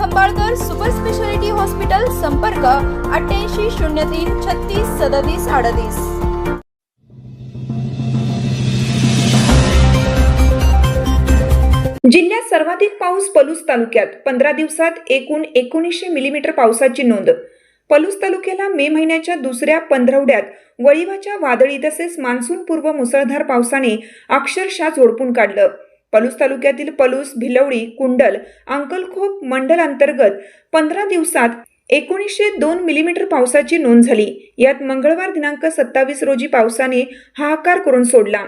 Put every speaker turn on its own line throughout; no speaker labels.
Khambalkar super speciality hospital संपर्क अठ्ठ्याऐंशी शून्य तीन छत्तीस सदतीस अडतीस.
जिल्ह्यात सर्वाधिक पाऊस पलूस तालुक्यात. पंधरा दिवसात एकूण एकोणीसशे मिलीमीटर पावसाची नोंद. पलूस तालुक्याला मे महिन्याच्या दुसऱ्या पंधरवड्यात वळिवाच्या वादळी तसेच मान्सून पूर्व मुसळधार पावसाने अक्षरशः झोडपून काढलं. पलूस तालुक्यातील पलूस भिलवडी कुंडल अंकलखोप मंडल अंतर्गत पंधरा दिवसात एकोणीसशे दोन मिलीमीटर पावसाची नोंद झाली. यात मंगळवार दिनांक सत्तावीस रोजी पावसाने हाहाकार करून सोडला.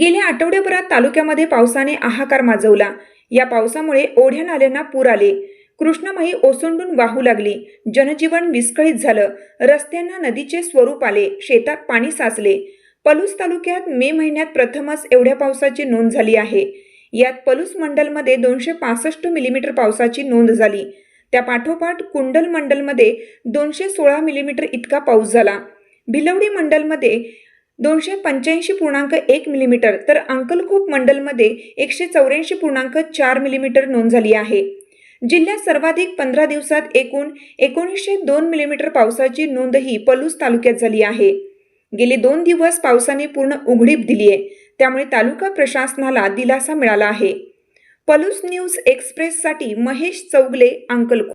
गेल्या आठवड्याभरात तालुक्यामध्ये पावसाने हाहाकार माजवला. या पावसामुळे ओढ्या नाल्यांना पूर आले. कृष्णामाई ओसंडून वाहू लागली. जनजीवन विस्कळीत झालं. रस्त्यांना नदीचे स्वरूप आले. शेतात पाणी साचले. पलूस तालुक्यात मे महिन्यात प्रथमच एवढ्या पावसाची नोंद झाली आहे. यात पलूस मंडलमध्ये दोनशे पासष्ट मिलीमीटर पावसाची नोंद झाली. त्या पाठोपाठ कुंडल मंडलमध्ये दोनशे सोळा मिलीमीटर इतका पाऊस झाला. भिलवडी मंडलमध्ये दोनशे पंच्याऐंशी पूर्णांक एक मिलीमीटर तर अंकलखोप मंडलमध्ये एकशे चौऱ्याऐंशी पूर्णांक चार मिलीमीटर नोंद झाली आहे. जिल्ह्यात सर्वाधिक पंधरा दिवसात एकूण एकोणीसशे दोन मिलीमीटर पावसाची नोंदही पलूस तालुक्यात झाली आहे. गेले दोन दिवस पावसाने पूर्ण उघडीप दिली आहे. त्यामुळे तालुका प्रशासनाला दिलासा मिळाला आहे. पलूस न्यूज एक्सप्रेससाठी महेश चौगले अंकलखोप